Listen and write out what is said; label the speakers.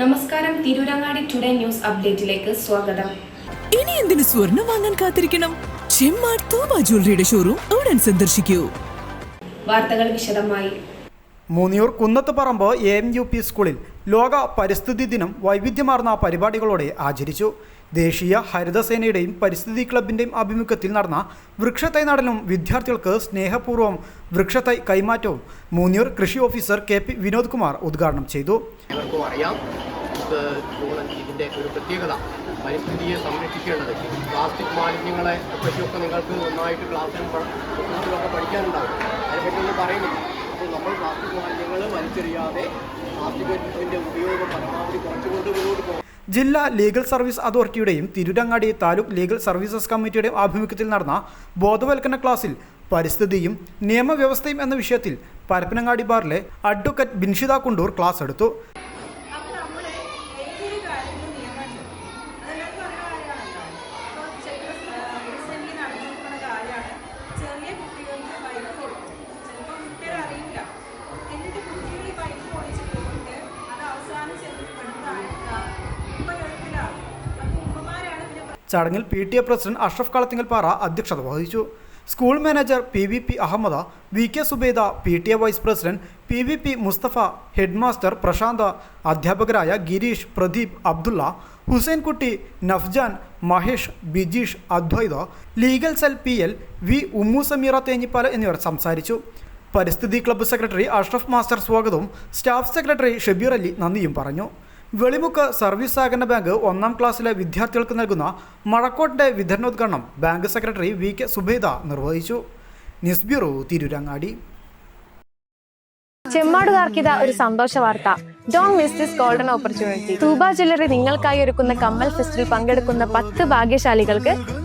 Speaker 1: നമസ്കാരം Tirurangadi today news അപ്ഡേറ്റിലേക്ക് സ്വാഗതം.
Speaker 2: ഇനി എന്തിനു സ്വർണം വാങ്ങാൻ കാത്തിരിക്കണം? ചെമ്മാർ തൂബ ജ്വല്ലറിയുടെ ഷോറൂം ഉടൻ സന്ദർശിക്കൂ.
Speaker 1: വാർത്തകൾ വിശദമായി.
Speaker 3: Moonniyur Kunnathuparamba A M U P സ്കൂളിൽ ലോക പരിസ്ഥിതി ദിനം വൈവിധ്യമാർന്ന പരിപാടികളോടെ ആചരിച്ചു. ദേശീയ ഹരിതസേനയുടെയും പരിസ്ഥിതി ക്ലബിന്റെയും ആഭിമുഖ്യത്തിൽ നടന്ന വൃക്ഷത്തൈ നടലും വിദ്യാർത്ഥികൾക്ക് സ്നേഹപൂർവം വൃക്ഷത്തൈ കൈമാറ്റവും മൂന്നിയൂർ കൃഷി officer K P Vinod Kumar ഉദ്ഘാടനം ചെയ്തു.
Speaker 4: അറിയാം. ഇത് ഇതിന്റെ ഒരു പ്രത്യേകത. പരിസ്ഥിതിയെ സംരക്ഷിക്കേണ്ടത്. പ്ലാസ്റ്റിക് മാലിന്യങ്ങളെ പറ്റിയൊക്കെ നിങ്ങൾക്ക് നന്നായിട്ട് ക്ലാസ്സിലും പഠിക്കാനുണ്ടാവും. അതിനെപ്പറ്റി ഒന്നും പറയുന്നില്ല. നമ്മൾ പ്ലാസ്റ്റിക് മാലിന്യങ്ങൾ വലിച്ചെറിയാതെ പ്ലാസ്റ്റിക്കിന്റെ ഉപയോഗം പരമാവധി കുറച്ചുകൊണ്ട് മുന്നോട്ട് പോകും
Speaker 3: ജില്ലാ ലീഗൽ സർവീസ് അതോറിറ്റിയുടെയും തിരുരങ്ങാടി താലൂക്ക് ലീഗൽ സർവീസസ് കമ്മിറ്റിയുടെയും ആഭിമുഖ്യത്തിൽ നടന്ന ബോധവൽക്കരണ ക്ലാസ്സിൽ പരിസ്ഥിതിയും നിയമവ്യവസ്ഥയും എന്ന വിഷയത്തിൽ പരപ്പനങ്ങാടി ബാറിലെ അഡ്വക്കറ്റ് ബിൻഷിത കുണ്ടൂർ ക്ലാസ് എടുത്തു. ചടങ്ങിൽ P T A president Ashraf Kalathingal Para അധ്യക്ഷത വഹിച്ചു. School manager P V P Ahammed V K Subaida P T A vice president P V P Musthafa headmaster Prashantha അധ്യാപകരായ Girish Pradeep Abdulla Hussainkutty Nafjan Mahesh Bijeesh Adwaitha legal cell P L V Ummu Sameera Thenhippala എന്നിവർ സംസാരിച്ചു. പരിസ്ഥിതി club secretary Ashraf master സ്വാഗതവും staff secretary Shabeer Ali നന്ദിയും പറഞ്ഞു. Velimukku service സഹകരണ bank ഒന്നാം ക്ലാസ്സിലെ വിദ്യാർത്ഥികൾക്ക് നൽകുന്ന മഴക്കോട്ടിന്റെ വിതരണോദ്ഘാടനം bank secretary V K Subaida നിർവഹിച്ചു. News bureau Tirurangadi.
Speaker 5: ചെമ്മാടുകാർക്കിത ഒരു സന്തോഷ വാർത്ത. Don't miss this golden opportunity Thooba jewellery നിങ്ങൾക്കായി ഒരുക്കുന്ന കമ്മൽ ഫെസ്റ്റിൽ പങ്കെടുക്കുന്ന പത്ത് ഭാഗ്യശാലികൾക്ക്